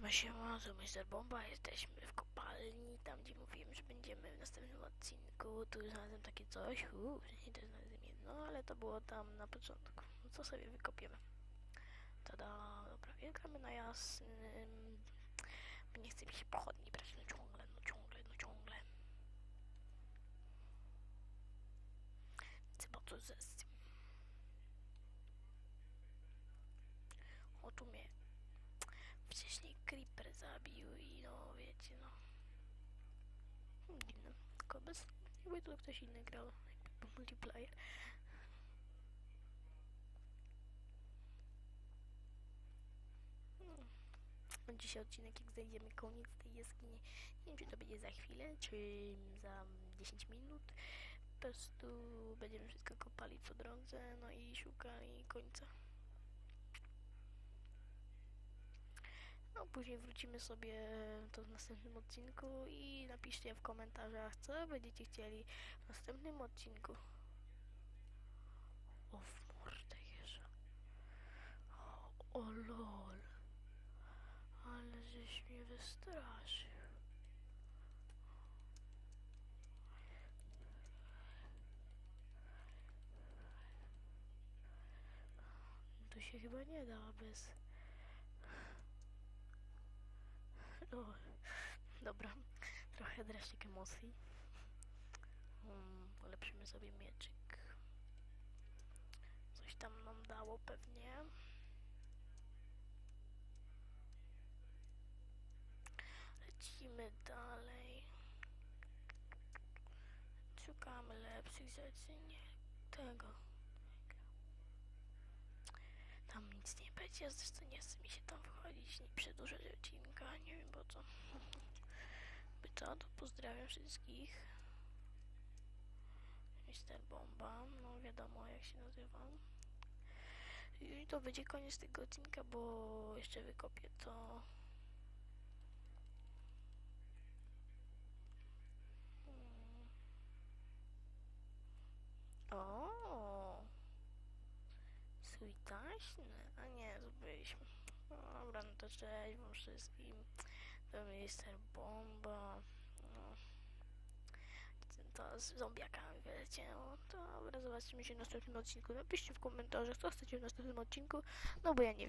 Siema, siema, to Mr. Bomba, jesteśmy w kopalni, tam gdzie mówiłem, że będziemy w następnym odcinku. Tu znalazłem takie coś, uuu, i też znalazłem jedno, ale to było tam na początku. No co sobie wykopiemy? Tada, dobra, gramy na jasnym. Nie chce mi się pochodni brać, no ciągle, no ciągle, no ciągle. Co to ze O, tu mnie wcześniej Creeper zabił i no wiecie no. Dziwne. Tylko bez jakby tu ktoś inny grał jakby multiplayer. Hmm. Dzisiaj odcinek jak znajdziemy koniec tej jaskini. Nie wiem czy to będzie za chwilę, czy za 10 minut. Po prostu będziemy wszystko kopali po drodze, no i szukali końca. Później wrócimy sobie to w następnym odcinku i napiszcie w komentarzach, co będziecie chcieli w następnym odcinku. O, w mordę jeża. O, o lol. Ale żeś mnie wystraszył. To się chyba nie da bez... O, dobra, trochę dreszczyk emocji. Um, ulepszymy sobie mieczyk. Coś tam nam dało pewnie. Lecimy dalej. Szukamy lepszych rzeczy, nie tego. Tam będzie, zresztą nie chce mi się tam wchodzić, nie przedłużać odcinka, nie wiem po co. By to, to pozdrawiam wszystkich. Mister Bomba, no wiadomo jak się nazywam. I to będzie koniec tego odcinka, bo jeszcze wykopię to. Hmm. O, zbyliśmy. Dobra, no to cześć wam wszystkim. To minister Bomba. No. To z zombiakami wyleciało. Dobra, zobaczymy się w następnym odcinku. Napiszcie w komentarzach, co chcecie w następnym odcinku. No bo ja nie wiem.